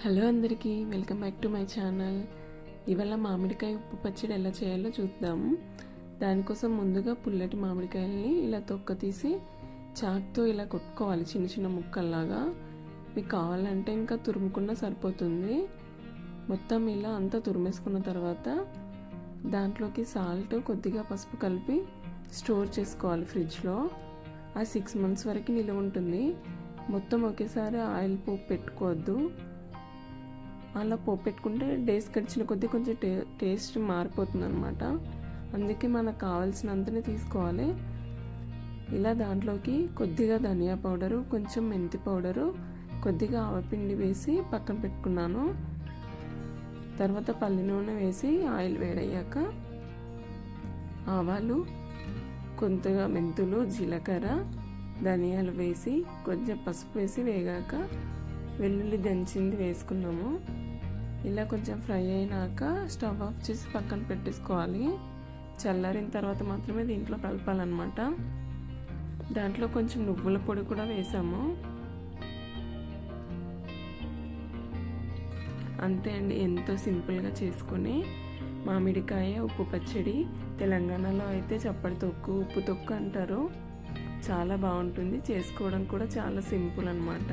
Hello అందరికీ welcome back to my channel. ఇవాళ మామిడికాయ ఉప్పు పచ్చడి ఎలా చేయాలో చూద్దాం. దానికోసం ముందుగా పుల్లటి మామిడికాయల్ని ఇలా తొక్క తీసి చాక్తో ఇలా కొట్టుకోవాలి చిన్న చిన్న ముక్కల్లాగా. మీకు కావాలంటే ఇంకా తురుముకున్నా సరిపోతుంది. మొత్తం ఇలా అంతా తురిమేసుకున్న తర్వాత దాంట్లోకి సాల్ట్ కొద్దిగా పసుపు కలిపి స్టోర్ చేసుకోవాలి ఫ్రిడ్జ్లో. ఆ సిక్స్ మంత్స్ వరకు నిలువ ఉంటుంది. మొత్తం ఒకేసారి ఆయిల్ పోపు పెట్టుకోవద్దు. అలా పోపు పెట్టుకుంటే డేస్ గడిచిన కొద్దీ కొంచెం టే టేస్ట్ మారిపోతుంది అనమాట అందుకే మనకు కావాల్సినంతనే తీసుకోవాలి. ఇలా దాంట్లోకి కొద్దిగా ధనియా పౌడరు కొంచెం మెంతి పౌడరు కొద్దిగా ఆవపిండి వేసి పక్కన పెట్టుకున్నాను. తర్వాత పల్లి నూనె వేసి ఆయిల్ వేడయ్యాక ఆవాలు కొంతగా మెంతులు జీలకర్ర ధనియాలు వేసి కొంచెం పసుపు వేసి వేగాక వెల్లుల్లి దంచింది వేసుకున్నాము. ఇలా కొంచెం ఫ్రై అయినాక స్టవ్ ఆఫ్ చేసి పక్కన పెట్టేసుకోవాలి. చల్లారిన తర్వాత మాత్రమే దీంట్లో కలపాలన్నమాట. దాంట్లో కొంచెం నువ్వుల పొడి కూడా వేసాము. అంతే అండి ఎంతో సింపుల్గా చేసుకొని. మామిడికాయ ఉప్పు పచ్చడి తెలంగాణలో అయితే చప్పటి తొక్కు ఉప్పు తొక్కు అంటారు. చాలా బాగుంటుంది చేసుకోవడం కూడా చాలా సింపుల్ అనమాట